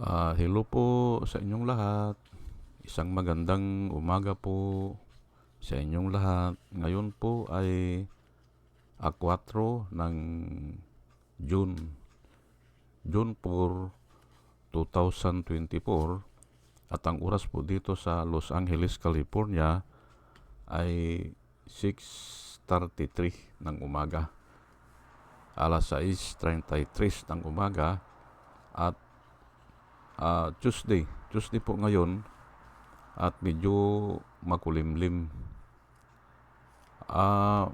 Ah, hello po sa inyong lahat. Isang magandang umaga po sa inyong lahat. Ngayon po ay a 4 ng June. June 4, 2024. At ang oras po dito sa Los Angeles, California ay 6.33 ng umaga. Alas 6.33 ng umaga at ah, Tuesday. Tuesday po ngayon at medyo makulimlim. Ah,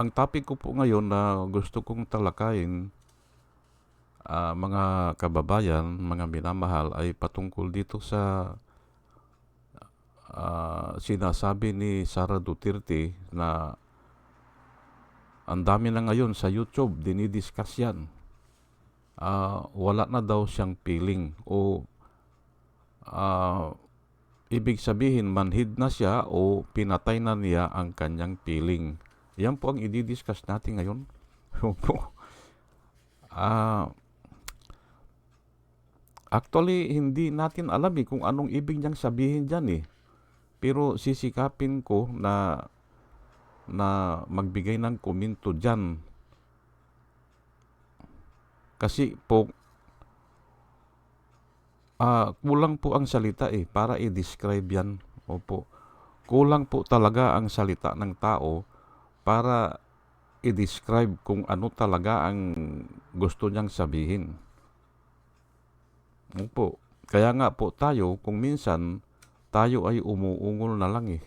ang topic ko po ngayon na gusto kong talakayin ah, mga kababayan, mga minamahal ay patungkol dito sa ah, sinasabi ni Sara Duterte na ang dami na ngayon sa YouTube, dinidiscuss yan ah, wala na daw siyang feeling o ah, ibig sabihin manhid na siya o pinatay na niya ang kanyang feeling. Yan po ang i-discuss natin ngayon. Opo. Ah, actually, hindi natin alam eh kung anong ibig niyang sabihin dyan eh. Pero sisikapin ko na na magbigay ng komento dyan kasi po, ah, kulang po ang salita eh para i-describe yan. Opo. Kulang po talaga ang salita ng tao para i-describe kung ano talaga ang gusto niyang sabihin. Opo. Kaya nga po tayo, kung minsan, tayo ay umuungol na lang eh.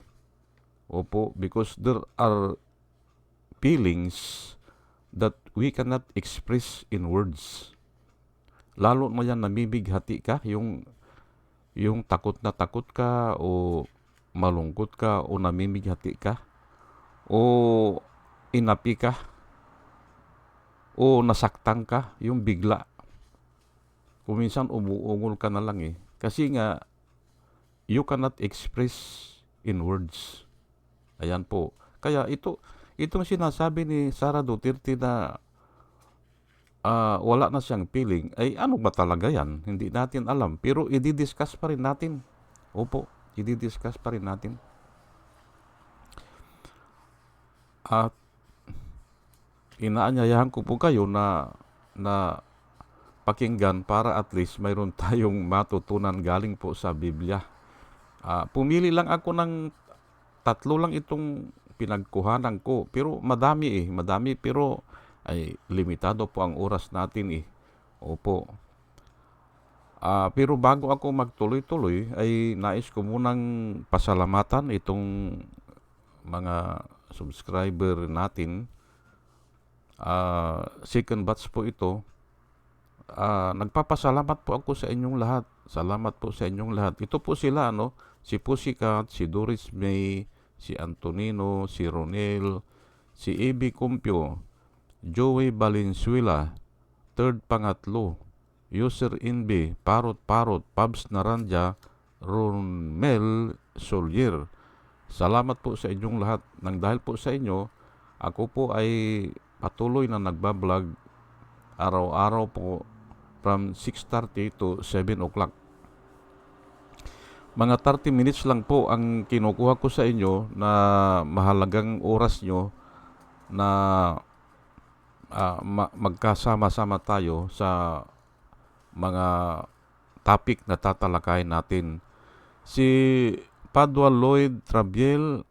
Opo, because there are feelings that we cannot express in words. Lalo mo yan namibighati ka, yung, yung takot na takot ka o malungkot ka o namimighati ka o inapi ka o nasaktan ka, yung bigla. Kung minsan umuungol ka na lang eh. Kasi nga, you cannot express in words. Ayan po. Kaya ito, itong sinasabi ni Sara Duterte na ah, wala na siyang feeling, ay ano ba talaga yan? Hindi natin alam. Pero i-discuss pa rin natin. Opo, i-discuss pa rin natin. At inaanyayahan ko po kayo na na pakinggan para at least mayroon tayong matutunan galing po sa Biblia. Ah, pumili lang ako ng tatlo lang itong pinagkuhanan ko. Pero madami eh, madami pero ay limitado po ang oras natin eh. Opo. Ah, pero bago ako magtuloy-tuloy ay nais ko munang pasalamatan itong mga subscriber natin. Ah, second batch po ito. Ah, nagpapasalamat po ako sa inyong lahat. Salamat po sa inyong lahat. Ito po sila ano, si Pussycat, si Doris May, si Antonino, si Ronel, si Ebi Cumpio, Joey Valenzuela, Third Pangatlo, User Inbi, Parot Parot, Pabs Naranja, Ronmel Solier. Salamat po sa inyong lahat. Nang dahil po sa inyo, ako po ay patuloy na nagbablog araw-araw po from 6.30 to 7 o'clock. Mga 30 minutes lang po ang kinukuha ko sa inyo na mahalagang oras nyo na ma- magkasama-sama tayo sa mga topic na tatalakayin natin. Si Padua Lloyd Trabiel,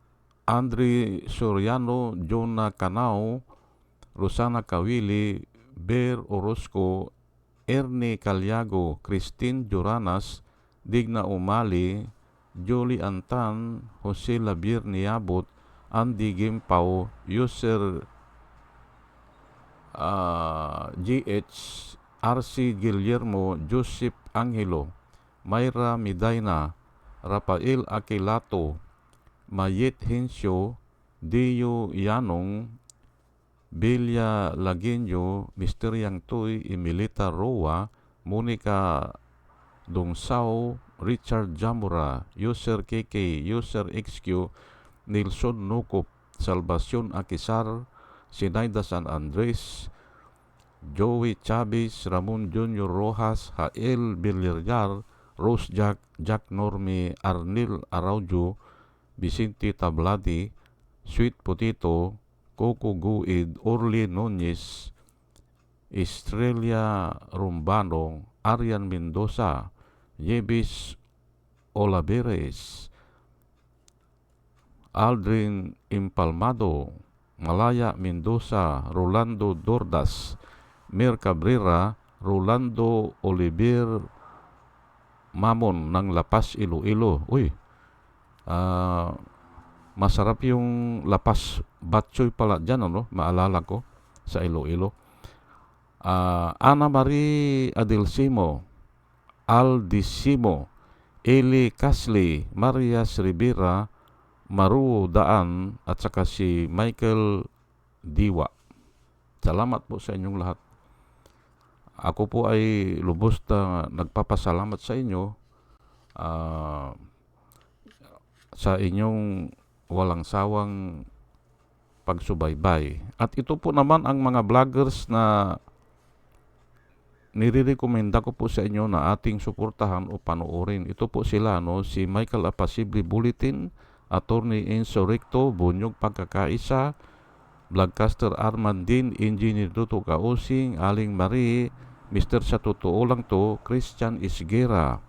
Andre Soriano, Jonah Canao, Rosana Kawili, Ber Orozco, Ernie Calyago, Christine Joranas, Digna Umali, Julie Antan, Jose Labir Niabot, Andy Gimpaw, User ah, GH, RC Guillermo, Joseph Angelo, Mayra Midaina, Rafael Aquilato, Mayet Hensyo, Dio Yanong, Belia Lagenyo, Mr. Yang Tuy, Emilita Roa, Monica Dongsao, Richard Jamura, User KK, User XQ, Nilson Nukop, Salvacion Akisar, Sinaida San Andres, Joey Chavez, Ramon Junior Rojas, Jael Villarreal, Rose Jack, Jack Norme, Arnil Araujo, Vicente Tabladi, Sweet Potato, Coco Guid, Orly Nunez, Estrella Rumbano, Arian Mendoza, Yebis Olaveres, Aldrin Impalmado, Malaya Mendoza, Rolando Dordas, Mir Cabrera, Rolando Oliver Mamon ng Lapas Iloilo. Uy, ah, masarap yung Lapas Batchoy pala dyan, ano? Maalala ko sa Iloilo. Ah, Ana Marie Adelsimo, Aldisimo, Eli Casley, Marias Rivera, Maru Daan, at saka si Michael Diwa. Salamat po sa inyong lahat. Ako po ay lubos na nagpapasalamat sa inyo ah, sa inyong walang sawang pagsubaybay. At ito po naman ang mga vloggers na nirirekomenda ko po sa inyo na ating suportahan o panoorin. Ito po sila, no? si Michael Apasible Bulletin, Attorney Enzo Recto, Bunyog Pagkakaisa, Vlogcaster Armandin, Engineer Duto Kausing, Aling Marie, Mr. Sa Totoo Lang To, Christian Isgera,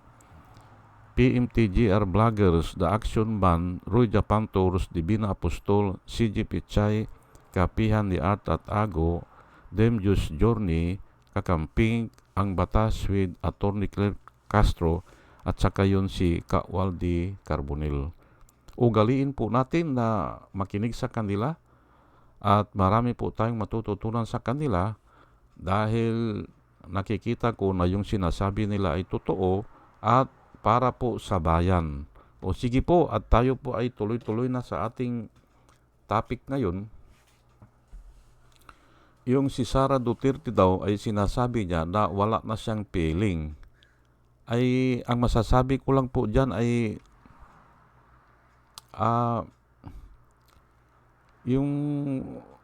PMTGR Vloggers, The Action Band, Roy Japantoros, Divina Apostol, CG Pichay, Kapihan ni Art at Ago, Demjus Journey, Kakamping, Ang Batas with Attorney Claire Castro, at saka yun si Kawaldi Carbonil. Ugaliin po natin na makinig sa kanila at marami po tayong matututunan sa kanila dahil nakikita ko na yung sinasabi nila ay totoo at para po sa bayan. O sige po at tayo po ay tuloy-tuloy na sa ating topic ngayon. Yung si Sara Duterte daw ay sinasabi niya na wala na siyang feeling. Ay ang masasabi ko lang po diyan ay ah yung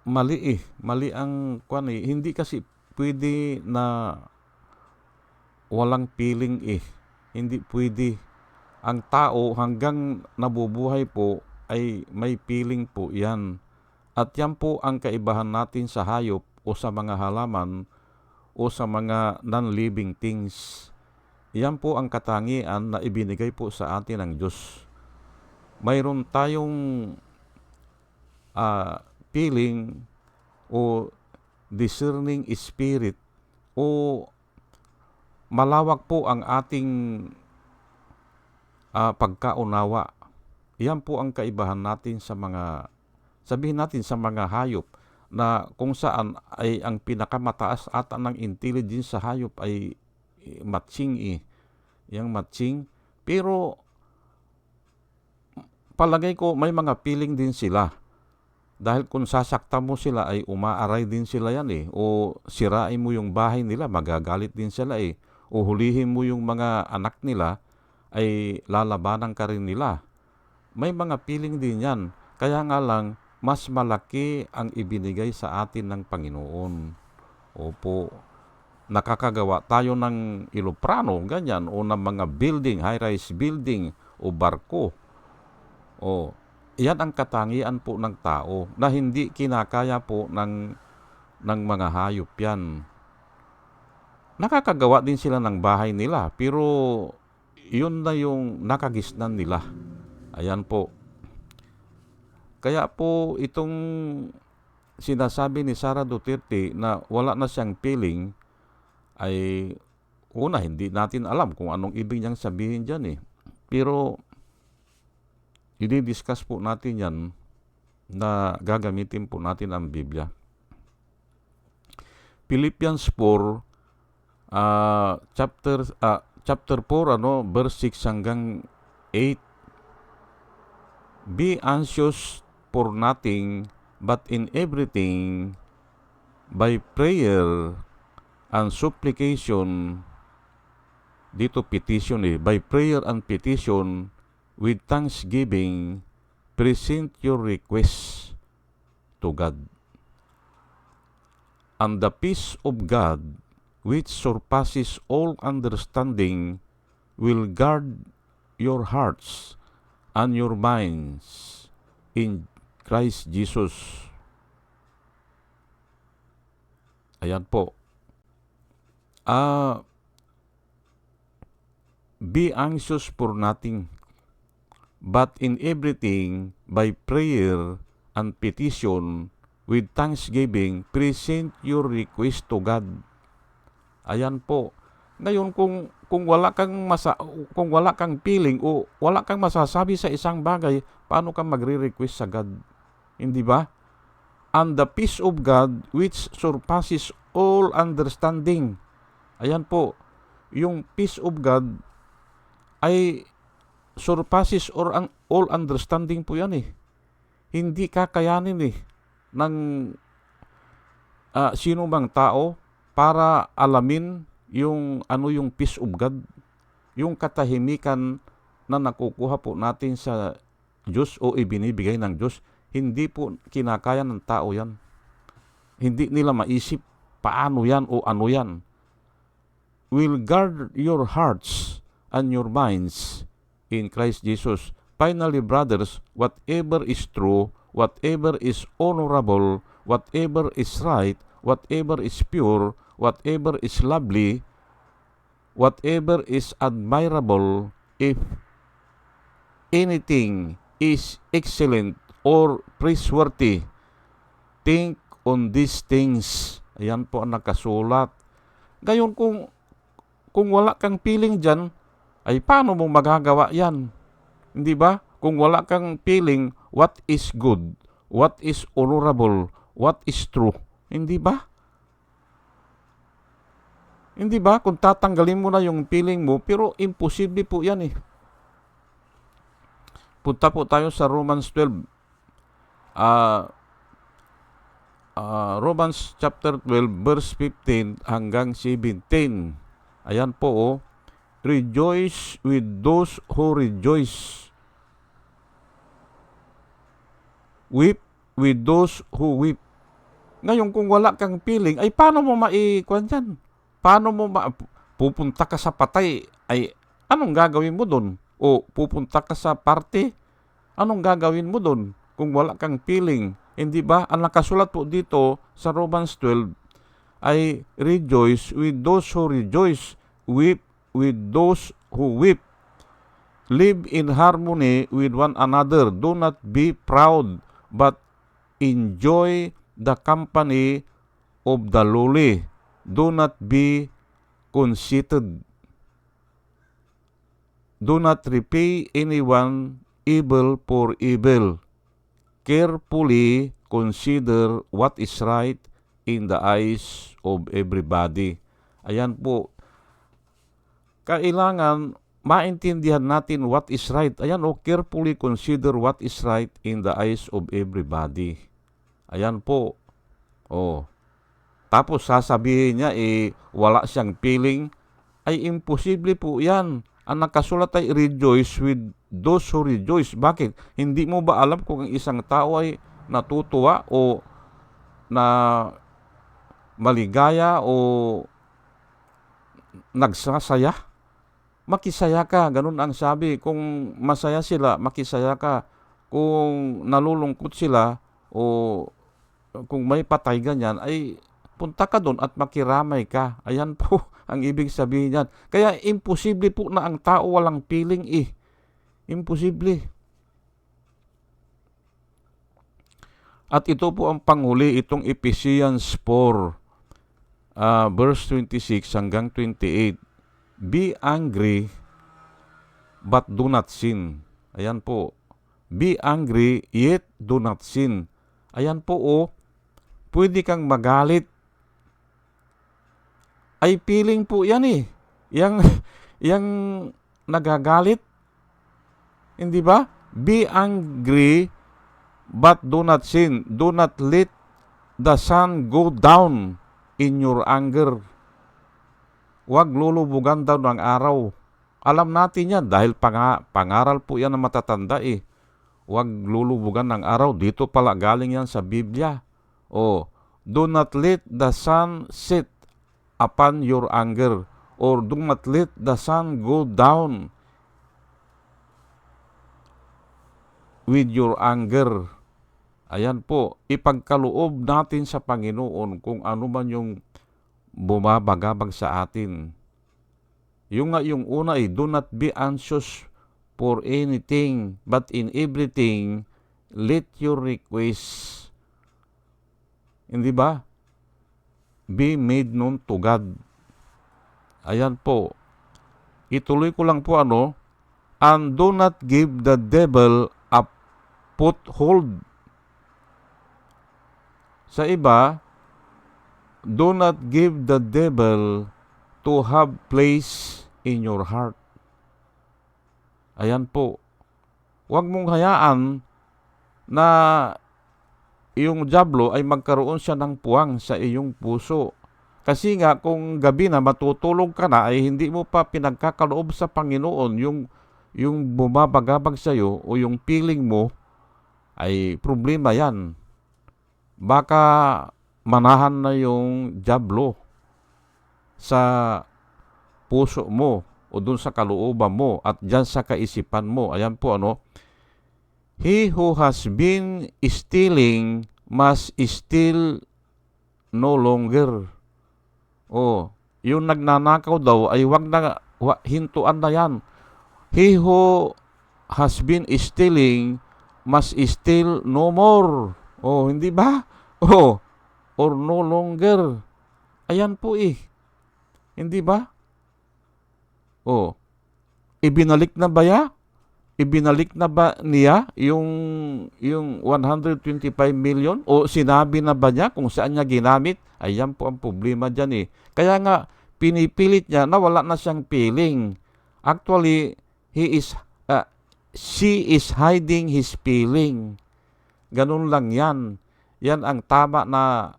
mali eh, mali ang kwan eh. Hindi kasi pwede na walang feeling eh. Hindi pwede. Ang tao hanggang nabubuhay po ay may feeling po yan. At yan po ang kaibahan natin sa hayop o sa mga halaman o sa mga non-living things. Yan po ang katangian na ibinigay po sa atin ng Diyos. Mayroon tayong ah, feeling o discerning spirit o malawak po ang ating ah, pagkaunawa. Yan po ang kaibahan natin sa mga sabihin natin sa mga hayop na kung saan ay ang pinakamataas ata ng intelligence sa hayop ay matching eh. Yang matching. Pero palagay ko may mga feeling din sila. Dahil kung sasaktan mo sila ay umaaray din sila yan eh. O sirain mo yung bahay nila, magagalit din sila eh. O hulihin mo yung mga anak nila, ay lalabanan ka rin nila. May mga feeling din yan. Kaya nga lang, mas malaki ang ibinigay sa atin ng Panginoon. Opo, nakakagawa tayo ng iloprano, ganyan, o ng mga building, high-rise building, o barko. O, yan ang katangian po ng tao na hindi kinakaya po ng, ng mga hayop yan. Nakakagawa din sila ng bahay nila, pero yun na yung nakagisnan nila. Ayan po. Kaya po itong sinasabi ni Sara Duterte na wala na siyang feeling ay una hindi natin alam kung anong ibig niyang sabihin diyan eh. Pero i-discuss po natin yan na gagamitin po natin ang Biblia. Philippians 4 ah, chapter ah, chapter 4 ano verse 6 hanggang 8 Be anxious for nothing but in everything by prayer and supplication dito petition eh by prayer and petition with thanksgiving present your requests to God And the peace of God, which surpasses all understanding, will guard your hearts and your minds in Christ Jesus. Ayan po. Ah, be anxious for nothing, but in everything by prayer and petition with thanksgiving present your request to God. Ayan po. Ngayon kung kung wala kang masa kung wala kang feeling o wala kang masasabi sa isang bagay, paano ka magre-request sa God? Hindi ba? And the peace of God which surpasses all understanding. Ayan po, yung peace of God ay surpasses or ang all understanding po yan eh. Hindi kakayanin eh ng ah, sino mang tao para alamin yung ano yung peace of God, yung katahimikan na nakukuha po natin sa Diyos o ibinibigay ng Diyos, hindi po kinakaya ng tao yan. Hindi nila maisip paano yan o ano yan. Will guard your hearts and your minds in Christ Jesus. Finally, brothers, whatever is true, whatever is honorable, whatever is right, whatever is pure, whatever is lovely, whatever is admirable, if anything is excellent or praiseworthy, think on these things. Ayan po ang nakasulat. Ngayon kung kung wala kang feeling dyan, ay paano mo magagawa yan? Hindi ba? Kung wala kang feeling what is good, what is honorable, what is true, hindi ba? Hindi ba? Kung tatanggalin mo na yung feeling mo, pero imposible po yan eh. Punta po tayo sa Romans 12. Ah, ah, Romans chapter 12 verse 15 hanggang 17. Ayan po oh. Rejoice with those who rejoice. Weep with those who weep. Ngayon kung wala kang feeling, ay paano mo maikuan yan? Paano mo ma- pupunta ka sa patay? Ay anong gagawin mo doon? O pupunta ka sa party? Anong gagawin mo doon kung wala kang feeling? Hindi ba? Ang nakasulat po dito sa Romans 12 ay rejoice with those who rejoice, weep with those who weep. Live in harmony with one another. Do not be proud, but enjoy the company of the lowly. Do not be conceited. Do not repay anyone evil for evil. Carefully consider what is right in the eyes of everybody. Ayan po. Kailangan maintindihan natin what is right. Ayan o, carefully consider what is right in the eyes of everybody. Ayan po. Oh. Tapos sasabihin niya, eh, wala siyang feeling. Ay, imposible po yan. Ang nakasulat ay rejoice with those who rejoice. Bakit? Hindi mo ba alam kung ang isang tao ay natutuwa o na maligaya o nagsasaya? Makisaya ka, ganun ang sabi. Kung masaya sila, makisaya ka. Kung nalulungkot sila o kung may patay ganyan, ay punta ka doon at makiramay ka. Ayan po ang ibig sabihin niyan. Kaya imposible po na ang tao walang feeling eh. Imposible. At ito po ang panghuli, itong Ephesians 4, uh, verse 26 hanggang 28. Be angry, but do not sin. Ayan po. Be angry, yet do not sin. Ayan po o, oh, pwede kang magalit. Ay feeling po yan eh. Yang, yang nagagalit. Hindi ba? Be angry, but do not sin. Do not let the sun go down in your anger. Huwag lulubugan daw ng araw. Alam natin yan dahil pang pangaral po yan ng matatanda eh. Huwag lulubugan ng araw. Dito pala galing yan sa Biblia. O do not let the sun set upon your anger or do not let the sun go down with your anger. Ayan po, ipagkaloob natin sa Panginoon kung ano man yung bumabagabag sa atin. Yung nga yung una ay, do not be anxious for anything, but in everything, let your requests, hindi ba? Be made known to God. Ayan po. Ituloy ko lang po ano, and do not give the devil a foothold. Sa iba, do not give the devil to have place in your heart. Ayan po. Huwag mong hayaan na yung Diablo ay magkaroon siya ng puwang sa iyong puso. Kasi nga kung gabi na matutulog ka na ay hindi mo pa pinagkakaloob sa Panginoon yung yung bumabagabag sa iyo o yung feeling mo ay problema yan. Baka manahan na yung Diablo sa puso mo o dun sa kalooban mo at dyan sa kaisipan mo. Ayan po ano, He who has been stealing must steal no longer. Oh, yung nagnanakaw daw ay wag na wa, hintuan na yan. He who has been stealing must steal no more. Oh, hindi ba? Oh, or no longer. Ayan po eh. Hindi ba? Oh, ibinalik na ba ya? ibinalik na ba niya yung yung 125 million o sinabi na ba niya kung saan niya ginamit? Ayan po ang problema diyan eh. Kaya nga pinipilit niya na wala na siyang feeling. Actually, he is uh, she is hiding his feeling. Ganun lang 'yan. Yan ang tama na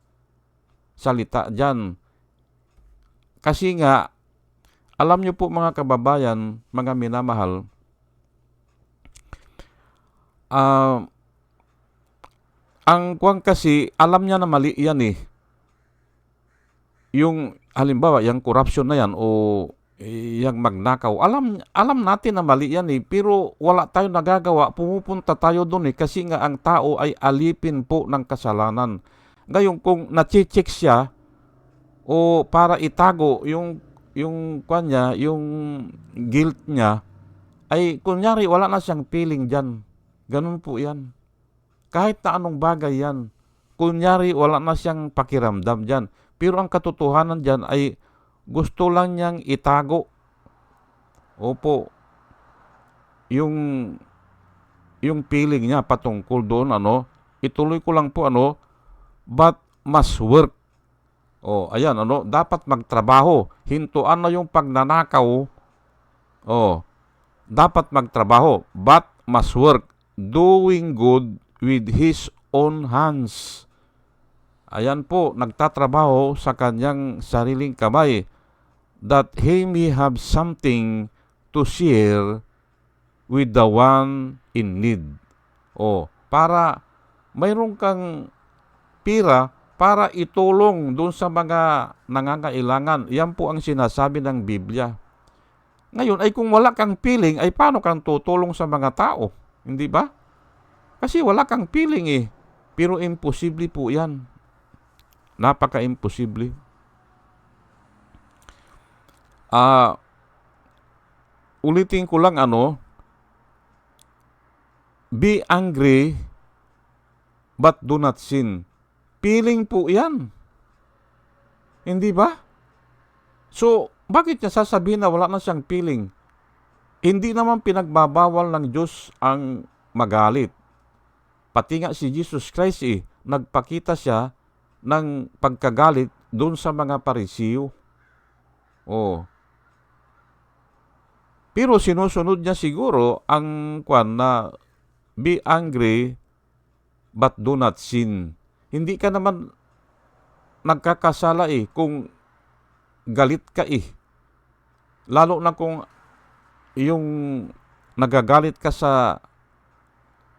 salita diyan. Kasi nga alam niyo po mga kababayan, mga minamahal, Ah, ang kuwang kasi, alam niya na mali yan eh. Yung, halimbawa, yung corruption na yan o eh, yung magnakaw, alam, alam natin na mali yan eh, pero wala tayo nagagawa, pumupunta tayo doon eh, kasi nga ang tao ay alipin po ng kasalanan. Ngayon, kung nachichik siya, o para itago yung, yung, kwan niya, yung guilt niya, ay kunyari wala na siyang feeling dyan Ganun po yan. Kahit na anong bagay yan. Kunyari, wala na siyang pakiramdam dyan. Pero ang katotohanan dyan ay gusto lang niyang itago. Opo. Yung yung feeling niya patungkol doon ano, ituloy ko lang po ano, but must work. Oh, ayan ano, dapat magtrabaho. Hintuan na yung pagnanakaw. Oh, dapat magtrabaho, but must work doing good with his own hands. Ayan po, nagtatrabaho sa kanyang sariling kamay that he may have something to share with the one in need. O, para mayroon kang pira para itulong doon sa mga nangangailangan. Yan po ang sinasabi ng Biblia. Ngayon ay kung wala kang feeling, ay paano kang tutulong sa mga tao? Hindi ba? Kasi wala kang feeling eh. Pero imposible po yan. Napaka-imposible. Ah, uh, ulitin ko lang ano, be angry but do not sin. Feeling po yan. Hindi ba? So, bakit niya sasabihin na wala na siyang feeling? Hindi naman pinagbabawal ng Diyos ang magalit. Pati nga si Jesus Christ eh, nagpakita siya ng pagkagalit doon sa mga parisiyo. Oh. Pero sinusunod niya siguro ang kwan na be angry but do not sin. Hindi ka naman nagkakasala eh kung galit ka eh. Lalo na kung yung nagagalit ka sa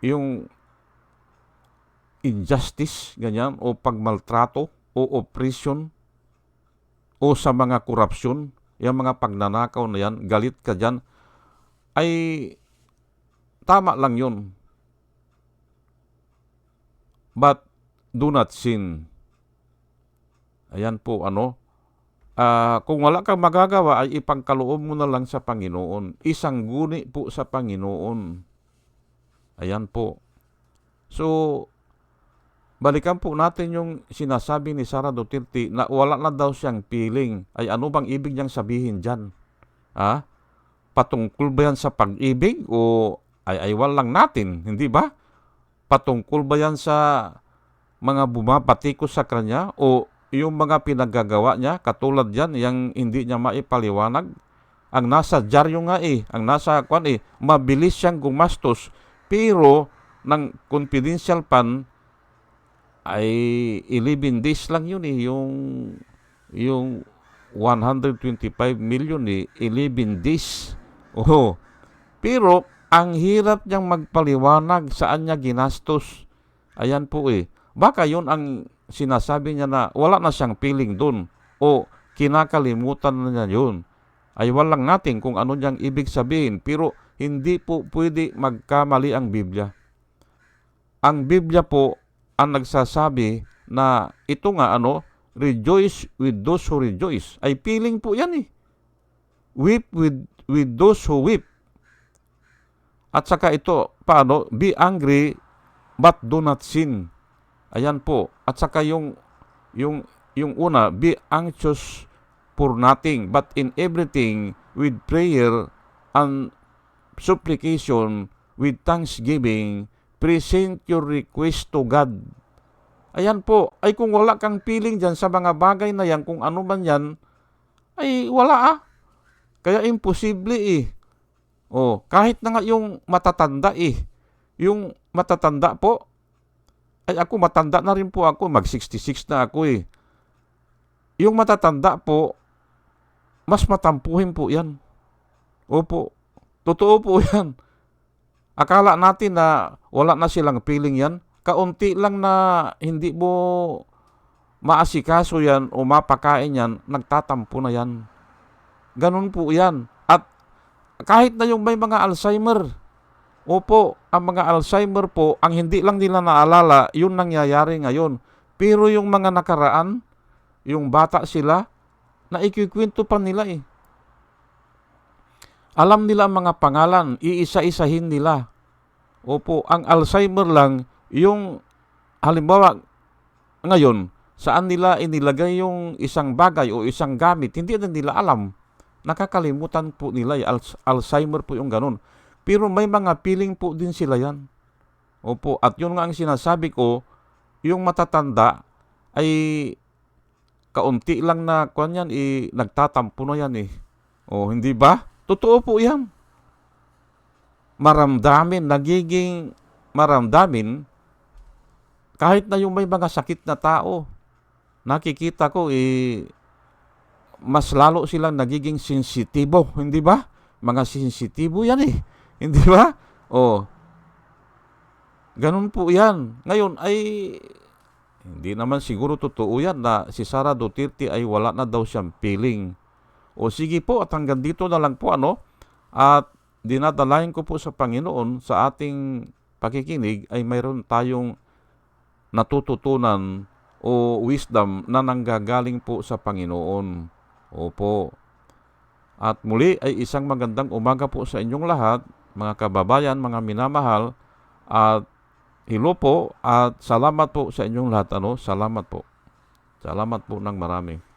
yung injustice, ganyan, o pagmaltrato, o oppression, o sa mga korupsyon, yung mga pagnanakaw na yan, galit ka dyan, ay tama lang yun. But do not sin. Ayan po, ano, Ah, kung wala kang magagawa ay ipangkaloob mo na lang sa Panginoon. Isang guni po sa Panginoon. Ayan po. So, balikan po natin yung sinasabi ni Sara Duterte na wala na daw siyang feeling. Ay ano bang ibig niyang sabihin dyan? Ha? Patungkol ba yan sa pag-ibig o ay aywan lang natin, hindi ba? Patungkol ba yan sa mga bumabati ko sa kanya o yung mga pinagagawa niya, katulad yan, yung hindi niya maipaliwanag, ang nasa dyaryo nga eh, ang nasa kwan eh, mabilis siyang gumastos, pero ng confidential fund ay 11 days lang yun eh, yung, yung 125 million eh, 11 days. Oh, pero ang hirap niyang magpaliwanag saan niya ginastos. Ayan po eh. Baka yun ang sinasabi niya na wala na siyang feeling dun o kinakalimutan na niya yun. Ay walang natin kung ano niyang ibig sabihin pero hindi po pwede magkamali ang Biblia. Ang Biblia po ang nagsasabi na ito nga ano, rejoice with those who rejoice. Ay feeling po yan eh. Weep with, with those who weep. At saka ito, paano? Be angry but do not sin. Ayan po. At saka yung yung yung una, be anxious for nothing but in everything with prayer and supplication with thanksgiving present your request to God. Ayan po. Ay kung wala kang feeling dyan sa mga bagay na yan, kung ano man yan, ay wala ah. Kaya imposible eh. Oh, kahit na nga yung matatanda eh. Yung matatanda po, ay ako matanda na rin po ako, mag 66 na ako eh. Yung matatanda po, mas matampuhin po yan. Opo, totoo po yan. Akala natin na wala na silang feeling yan. Kaunti lang na hindi mo maasikaso yan o mapakain yan, nagtatampo na yan. Ganun po yan. At kahit na yung may mga Alzheimer, opo, ang mga Alzheimer po, ang hindi lang nila naalala, yun nangyayari ngayon. Pero yung mga nakaraan, yung bata sila, naikikwento pa nila eh. Alam nila ang mga pangalan, iisa-isahin nila. Opo, ang Alzheimer lang, yung halimbawa ngayon, saan nila inilagay yung isang bagay o isang gamit, hindi na nila alam. Nakakalimutan po nila, Al- Alzheimer po yung ganun. Pero may mga feeling po din sila yan. Opo, at yun nga ang sinasabi ko, yung matatanda ay kaunti lang na kwan yan, eh, nagtatampo na yan eh. O, hindi ba? Totoo po yan. Maramdamin, nagiging maramdamin, kahit na yung may mga sakit na tao, nakikita ko eh, mas lalo silang nagiging sensitibo, hindi ba? Mga sensitibo yan eh. Hindi ba? Oh. Ganun po yan. Ngayon ay hindi naman siguro totoo yan na si Sara Duterte ay wala na daw siyang feeling. O sige po at hanggang dito na lang po ano. At dinadalayan ko po sa Panginoon sa ating pakikinig ay mayroon tayong natututunan o wisdom na nanggagaling po sa Panginoon. Opo. At muli ay isang magandang umaga po sa inyong lahat, mga kababayan, mga minamahal. At hello po at salamat po sa inyong lahat. Ano? Salamat po. Salamat po ng marami.